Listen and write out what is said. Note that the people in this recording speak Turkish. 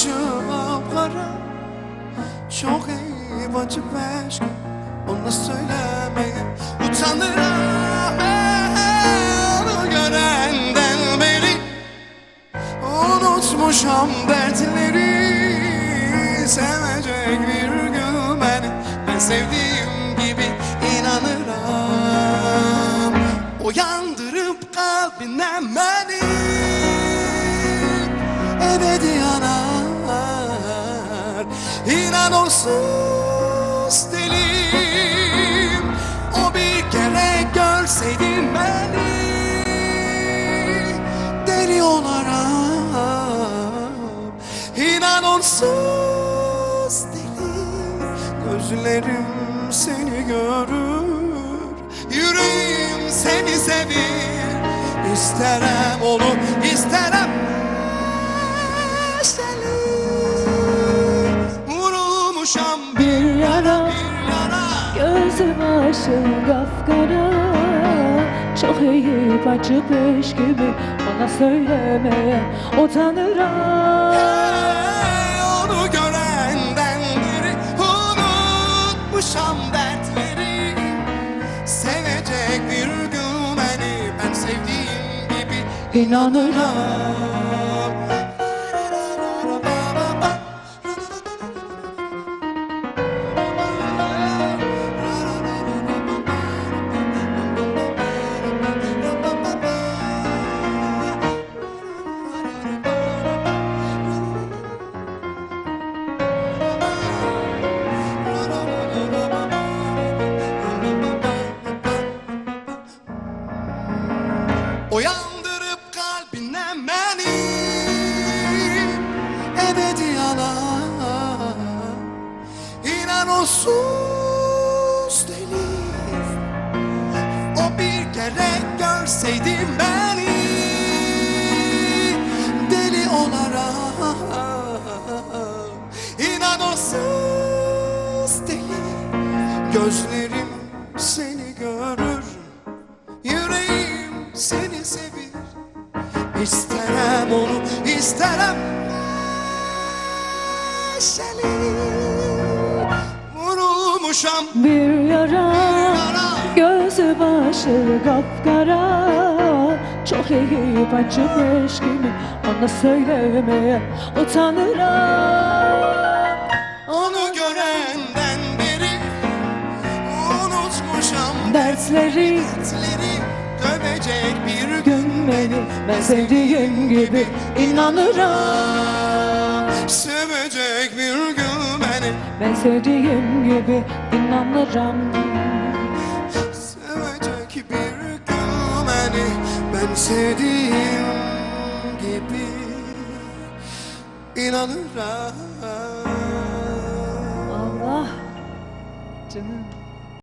başıma para Çok iyi bacı peşke Ona söylemeye utanırım. Ben Görenden beri Unutmuşam dertleri. Sevecek bir gün beni Ben sevdiğim gibi inanırım. Uyandırıp kalbine beni ebedi ana. İnan onsuz dilim O bir kere görseydin beni. Deli olarım İnan onsuz dilim Gözlerim seni görür. Yüreğim seni sevir. İsterem onu Vurulmuşam Bir yara. Bir yana Gözü başı kapkara Çok iyi acı beş gibi Bana söylemeye utanırım Hey, Onu görenden beri Unutmuşam dertleri. Sevecek bir gün beni Ben sevdiğim gibi İnanırım İnan onsuz deli O bir kere görseydin beni. Deli olarak İnan onsuz deli Gözlerim seni görür Yüreğim seni sevir. İsterem onu isterem Seni Vurulmuşam Bir yara Gözü başı kapkara. Çok iyi acı beş gibi Bana söylemeye utanırım Onu görenden beri Unutmuşam. Dertleri dertleri Dövecek bir gün beni Ben sevdiğim gibi inanırım Sevecek bir gün beni Ben sevdiğim gibi inanırım. Sevecek bir gün beni Ben sevdiğim gibi inanırım. Allah canım